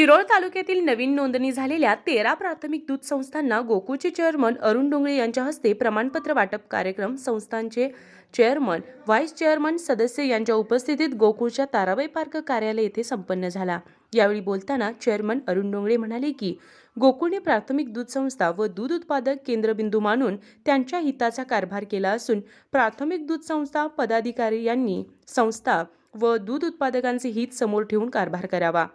शिरोळ तालुक्यातील नवीन नोंदणी झालेल्या तेरा प्राथमिक दूध संस्थांना गोकुळचे चेअरमन अरुण डोंगळे यांच्या हस्ते प्रमाणपत्र वाटप कार्यक्रम संस्थांचे चेअरमन व्हाईस चेअरमन सदस्य यांच्या उपस्थितीत गोकुळच्या ताराबाई पार्क कार्यालय येथे संपन्न झाला. यावेळी बोलताना चेअरमन अरुण डोंगळे म्हणाले की गोकुळने प्राथमिक दूध संस्था व दूध उत्पादक केंद्रबिंदू मानून त्यांच्या हिताचा कारभार केला असून प्राथमिक दूध संस्था पदाधिकारी यांनी संस्था व दूध उत्पादकांचे हित समोर ठेवून कारभार करावा.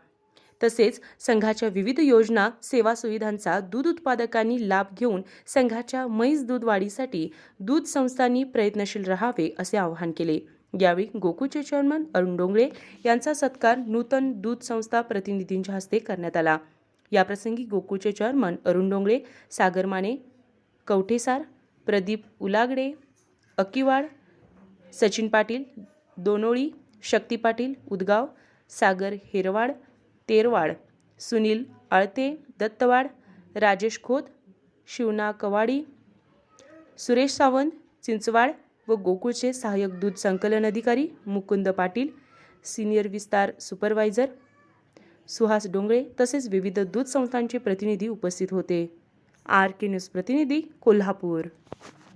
तसेच संघाच्या विविध योजना सेवा सुविधांचा दूध उत्पादकांनी लाभ घेऊन संघाच्या म्हैस दूध वाढीसाठी दूध संस्थांनी प्रयत्नशील राहावे असे आवाहन केले. यावेळी गोकुळचे चेअरमन अरुण डोंगळे यांचा सत्कार नूतन दूध संस्था प्रतिनिधींच्या हस्ते करण्यात आला. याप्रसंगी गोकुळचे चेअरमन अरुण डोंगळे सागर माने कवठेसार प्रदीप उलागडे अक्कीवाड सचिन पाटील दोनोळी शक्ती पाटील उदगाव सागर हेरवाड तेरवाड सुनील आळते दत्तवाड राजेश खोत शिवना कवाडी सुरेश सावंत चिंचवाड व गोकुळचे सहाय्यक दूध संकलन अधिकारी मुकुंद पाटील सिनियर विस्तार सुपरवायझर सुहास डोंगळे तसेच विविध दूध संस्थांचे प्रतिनिधी उपस्थित होते. आर के न्यूज प्रतिनिधी Kolhapur.